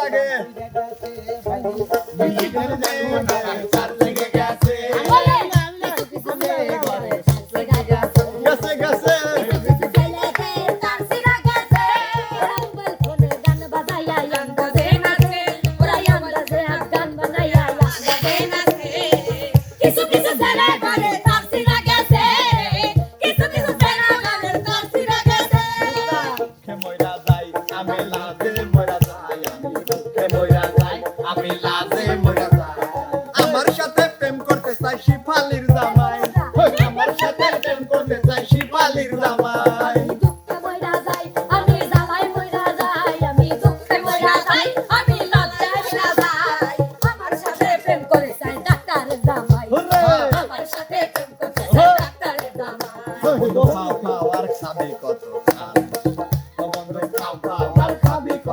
লাগে।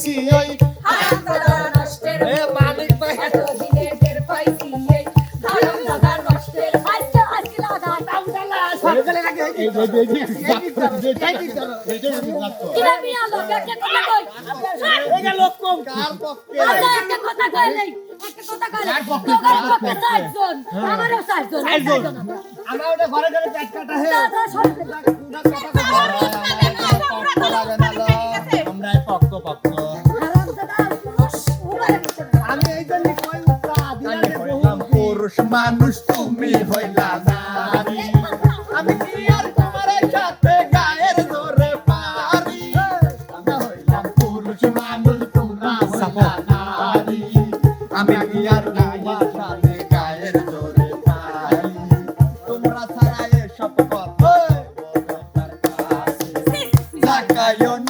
পাইছি ওই মালিক তো হেঁটে দিনে টের পাইছি আমার ঘরে ঘরে কাটা হ্যাঁ মানুষ তুমি হইলা নারী। আমি কি আর তোমার সাথে গায়ের ধরে পারি? আমি হইলাম পুরুষ মানুষ তোমরা হইলা নারী। আমি কি আর তোমার সাথে গায়ের ধরে পারি? তোমরা ছাড়া এসব কথা লাগাইও না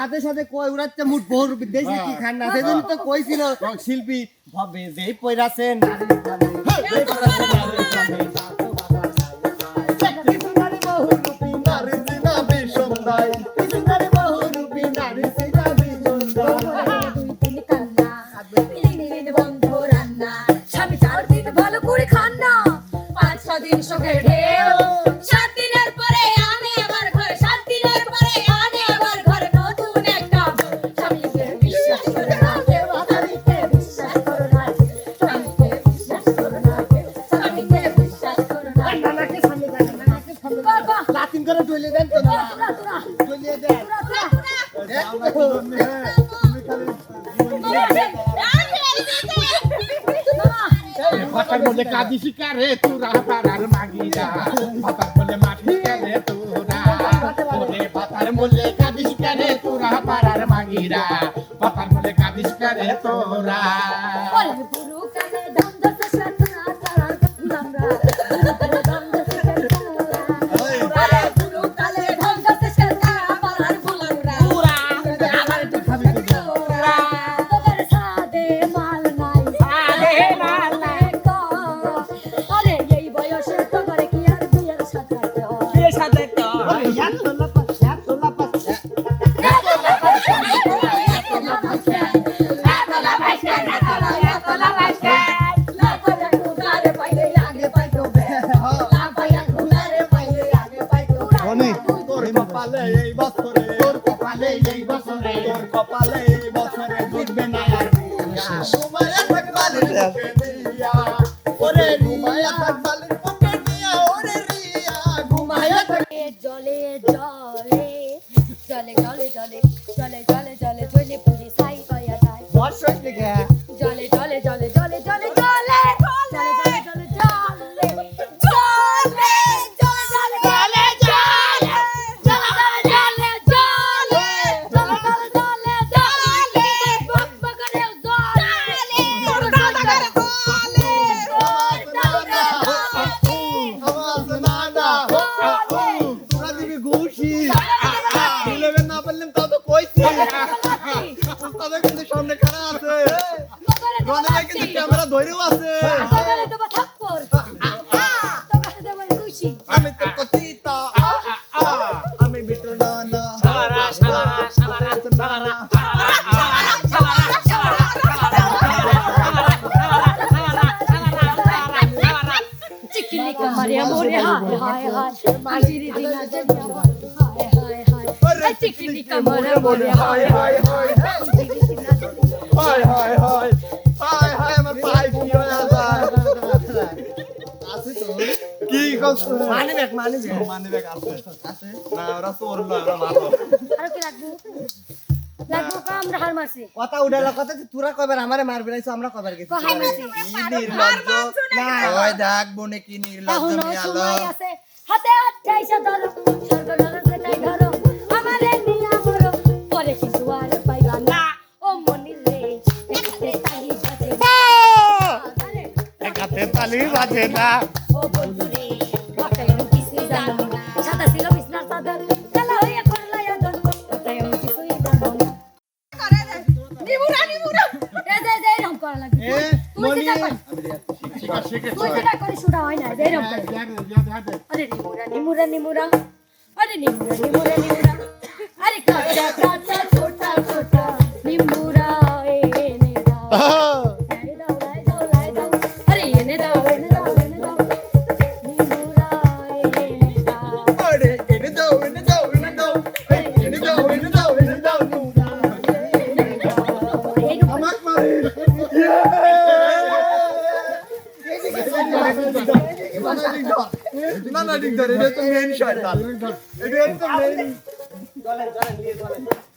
সাথে সাথে কই উড়াচ্ছে মুঠ ভোর দেশে কি হ্যাঁ। খান না সেদিন তো কইছিল শিল্পী ভাবে যেই পয়রাছেন হ্যাঁ। ভাতার বলে কাঁদিসি কারে তোরা, পাড়ার মাগিরা। ভাতার বলে মাঠি কারে তোরা। বলে ভাতার বলে কাঁদিসি কারে তোরা, পাড়ার মাগিরা। ভাতার বলে কাঁদিসি কারে তোরা। Yeah. 好吃的看。叫来叫来。তাহলে কিন্তু সামনে খারাপ আছে? গনেরা কিন্তু ক্যামেরা ধরেও আছে। আমি তো কথিতা আমি বিটু নানা। সারা সারা সারা সারা চিকনি কামড়ে বলে হায় হায় হায়। কি কষ্ট মানে ব্যাগ মানে ব্যাগ মানে ব্যাগ আছে। আছে? না ওরা চোর লয় ওরা ভালো আর কি লাগবো লাগবো কা আমরা হার মারছি। কথা উড়ালা কথা যে তোরা কবার আমারে মারবে রাইছো আমরা কবার গেছি? হার মারছি? কি নির্লজ্জ। না। ওই দেখ বনে কি নির্লজ্জ এখনও মিয়ালো হাতে আঠাইশে ধরো সর্বনরক সেটাই ধরো। আমারে নিয়া মরো পরে কিন্তু আর পাইবা না। ও মনির রে দেখতে তাই বাজে না। একাতে তালি বাজে না। ও বন্ধু করা লাগে তুই যেটা করিস তুই যেটা করিস ওটা হয় না এরকম আরে নিমুরা নিমুরা আরে নিমুরা নিমুরা নিমুরা। আরে কাকা না ঠিক ধরে এটা তো মেইন শয়তান এটা তো মেইন চলেন চলেন নিয়ে চলেন